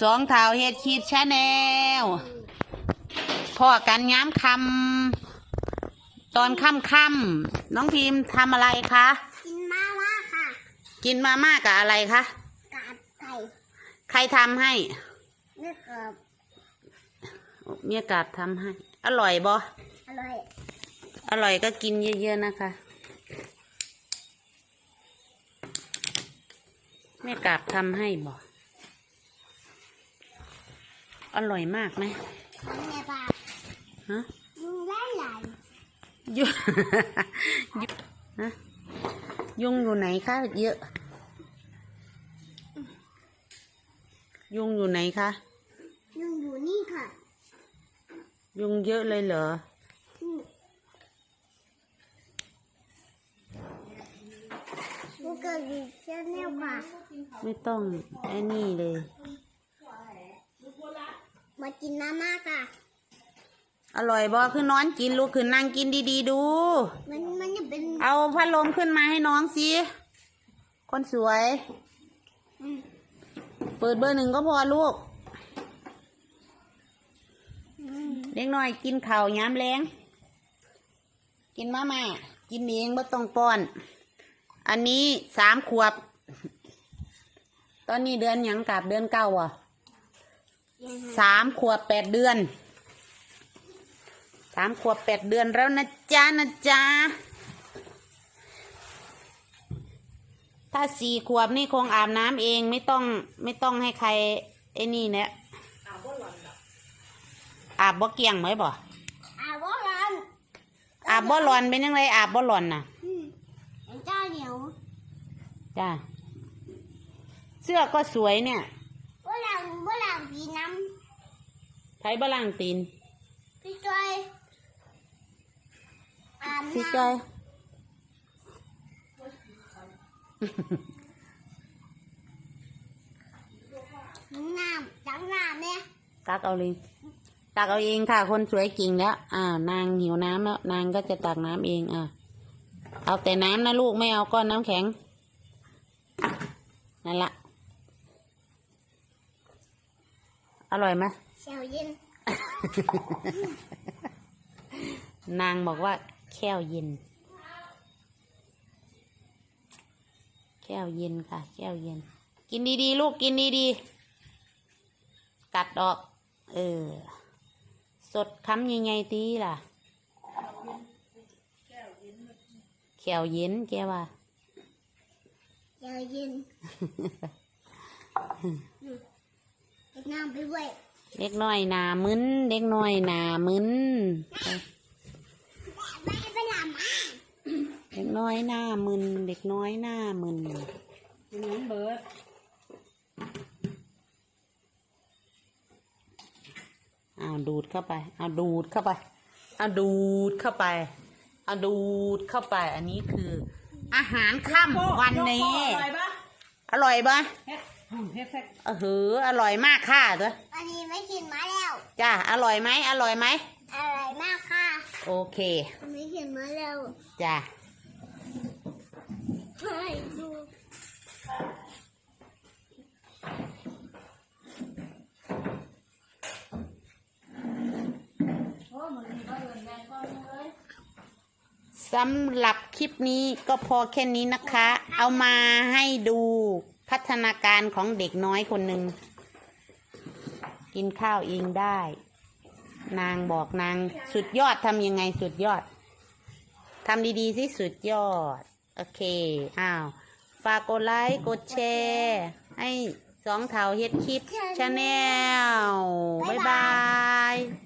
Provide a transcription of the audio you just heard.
สองเท้าเฮ็ดคีดชาแนลพ่อกันย้ำคำตอนค่ำค่ำๆน้องพิมพ์ทำอะไรคะ กินมาม่าค่ะ กินมาม่ากับอะไรคะกาดไก่ใครทำให้เนื้อกรอบเมียกาบทำให้ อร่อยบ่อร่อย อร่อยก็กินเยอะๆนะคะแม่กาบทำให้บ่อ ร่อยมากไหมของแม่ปลาฮะยุงไล่ไหลยุงยุงฮะยุงอยู่ไหนคะเยอะ ยุงอยู่ไหนคะยุงอยู่นี่ค่ะ ยุงเยอะเลยเหรออืมลูกเกิดอยู่เช่นแนวค่ะไม่ต้องไอ้นี่เลย มากินมาม่าค่ะ อร่อยบ่คือนอนกินลูกคือนั่งกินดีๆดู มันมันจะเป็นเอาพัดลมขึ้นมาให้น้องสิ คนสวย อืมเปิดเบอร์หนึ่งก็พอลูก อืมเล็กน้อยกินข้าวย้ำแรงกินมาม่ากินเองไม่ต้องป้อน อันนี้สามขวบ ตอนนี้เดือนหยังกับเดือนเก้าอะยังไง สามขวบแปดเดือน สามขวบแปดเดือนแล้วนะจ๊ะนะจ๊ะ ถ้าสี่ขวบนี่คงอาบน้ำเองไม่ต้องไม่ต้องให้ใครไอ้นี่เนี่ยอาบบ่เกี่ยงไหมบ่ อาบร้อน อาบบ่หลอนเป็นยังไงอาบบ่หลอนน่ะอืมเจ้าเหนียว จ้า เสื้อก็สวยเนี่ยว่าหลังว่าหลังผีน้ ไทยบลังตีนำพี่จอยอาบพี่น้ำจอยน้ำจังน้ำเนี่ยตักเอาเลยตักเอาเองค่ะ คนสวยจริงแล้วอ่านางหิวน้ำแล้วนางก็จะตักน้ำเองอะเอาแต่น้ำนะลูกไม่เอาก้อนน้ำแข็งนั่นละ อร่อยไหมเชียวเย็น นางบอกว่า แค่วเย็น แค่วเย็นค่ะ แค่วเย็น กินดีๆ ลูกกินดีๆ กัดออก เออ สดคำยังไงตีล่ะแขวเย็นแกว่าเชียวเย็นเก็บ น้ำไปด้วยเด็กน้อยหนามึนเด็กน้อยหนามึนไม่ไปหลับมาเด็กน้อยหน้ามึนเด็กน้อยหน้ามึนน้ำเบิดเอาดูดเข้าไปเอาดูดเข้าไปเอาดูดเข้าไปเอาดูดเข้าไป อันนี้คือ อาหารค่ำวันนี้ อร่อยปะอร่อยปะ เฮ็ดอืมเฮ็ดแซ่บเออหืออร่อยมากค่ะเด้ออันนี้ไม่กินมาแล้ว จ้าอร่อยไหมอร่อยไหมอร่อยมากค่ะ โอเค ไม่กินมาแล้ว จ้าให้ดูสำหรับคลิปนี้ก็พอแค่นี้นะคะ เอามาให้ดู พัฒนาการของเด็กน้อยคนหนึ่งกินข้าวเองได้ นางบอกนางสุดยอดทำยังไงสุดยอดทำดีๆสิสุดยอด โอเค อ้าว ฝากกดไลค์ กดแชร์ ให้สองเถาเฮ็ดคลิปชาแนลบ๊ายบาย